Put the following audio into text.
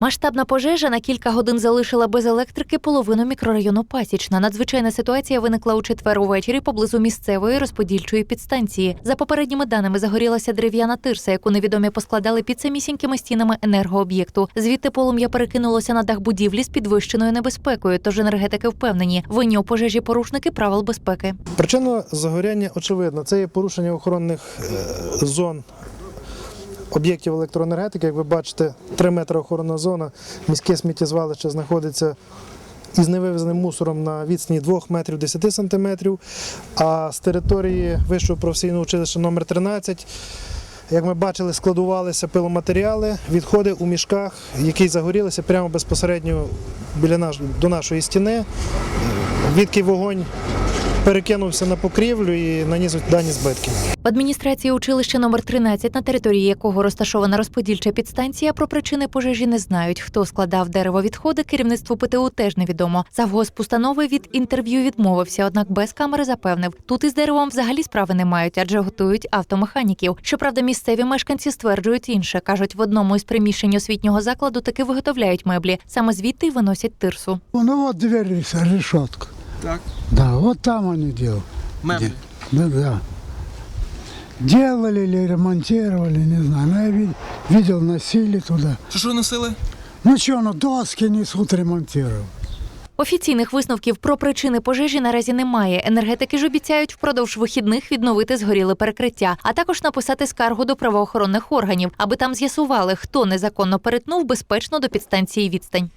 Масштабна пожежа на кілька годин залишила без електрики половину мікрорайону Пасічна. Надзвичайна ситуація виникла у четвер увечері поблизу місцевої розподільчої підстанції. За попередніми даними загорілася дерев'яна тирса, яку невідомі поскладали під самісінькими стінами енергооб'єкту. Звідти полум'я перекинулося на дах будівлі з підвищеною небезпекою. Тож енергетики впевнені, винні у пожежі порушники правил безпеки. Причина загоряння очевидна. Це є порушення охоронних е, зон об'єктів електроенергетики. Як ви бачите, 3 метри охоронна зона, міське сміттєзвалище знаходиться із невивезеним мусором на відстані 2 метрів 10 сантиметрів. А з території Вищого професійного училища номер 13 як ми бачили, складувалися пиломатеріали, відходи у мішках, які загорілися прямо безпосередньо біля наш, до нашої стіни. Відки вогонь перекинувся на покрівлю і наніс дані збитки. В адміністрації училища номер 13, на території якого розташована розподільча підстанція, про причини пожежі не знають. Хто складав деревовідходи, керівництву ПТУ теж невідомо. Завгосп установи від інтерв'ю відмовився, однак без камери запевнив, тут із деревом взагалі справи не мають, адже готують автомеханіків. Щоправда, місцеві мешканці стверджують інше. кажуть, в одному із приміщень освітнього закладу таки виготовляють меблі. Саме звідти й виносять тирсу. Ну вот дверь, рес- решетка. Так, Да, вот там они делают. меблі. Да, да. Делали или ремонтировали, не знаю. Но я ви- видел, носили туда. Що що носили? Ну что, ну доски несут, ремонтировать. Офіційних висновків про причини пожежі наразі немає. Енергетики ж обіцяють впродовж вихідних відновити згоріле перекриття, а також написати скаргу до правоохоронних органів, аби там з'ясували, хто незаконно перетнув безпечно до підстанції відстань.